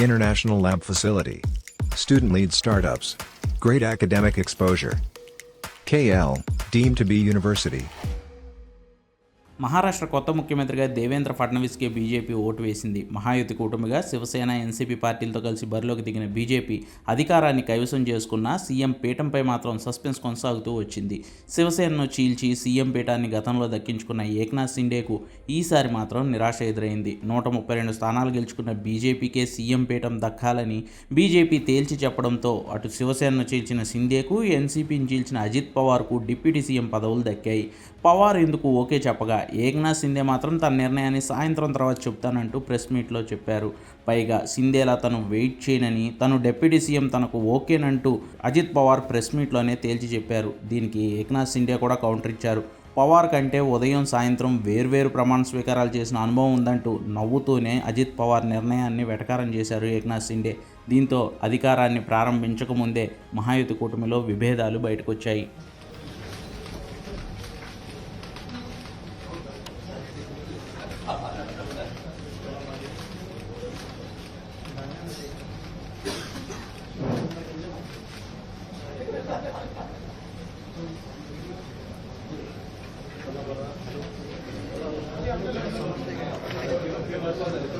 International lab facility. Student lead startups. Great academic exposure. KL, deemed to be university. Maharashtra కొత్త ముఖ్యమంత్రిగా Devendra ఫడ్నవీస్కే BJP vote వేసింది. మహాయుతి కూటమిగా Shiv Sena NCP పార్టీలతో కలిసి బరిలోకి దిగిన బీజేపీ అధికారాన్ని కైవసం చేసుకున్న సీఎం పీఠంపై మాత్రం సస్పెన్స్ కొనసాగుతూ వచ్చింది. శివసేనను చీల్చి సీఎం పీఠాన్ని గతంలో దక్కించుకున్న ఏక్నాథ్ సిండేకు ఈసారి మాత్రం నిరాశ ఎదురైంది. నూట ముప్పై రెండు స్థానాలు గెలుచుకున్న బీజేపీకే సీఎం పీఠం దక్కాలని బీజేపీ తేల్చి చెప్పడంతో అటు శివసేనను చీల్చిన సిండేకు ఎన్సీపీని చీల్చిన అజిత్ పవార్కు డిప్యూటీ సీఎం పదవులు దక్కాయి. పవార్ ఎందుకు ఓకే చెప్పగా ఏక్నాథ్ సిందే మాత్రం తన నిర్ణయాన్ని సాయంత్రం తర్వాత చెప్తానంటూ ప్రెస్ మీట్లో చెప్పారు. పైగా సిందేలా తను వెయిట్ చేయనని తను డిప్యూటీ సీఎం తనకు ఓకేనంటూ అజిత్ పవార్ ప్రెస్ మీట్లోనే తేల్చి చెప్పారు. దీనికి ఏక్నాథ్ సిండే కూడా కౌంటర్ ఇచ్చారు. పవార్ కంటే ఉదయం సాయంత్రం వేర్వేరు ప్రమాణ స్వీకారాలు చేసిన అనుభవం ఉందంటూ నవ్వుతూనే అజిత్ పవార్ నిర్ణయాన్ని వెటకారం చేశారు ఏక్నాథ్ సిండే దీంతో అధికారాన్ని ప్రారంభించకముందే మహాయుతి కూటమిలో విభేదాలు బయటకొచ్చాయి. 감사합니다.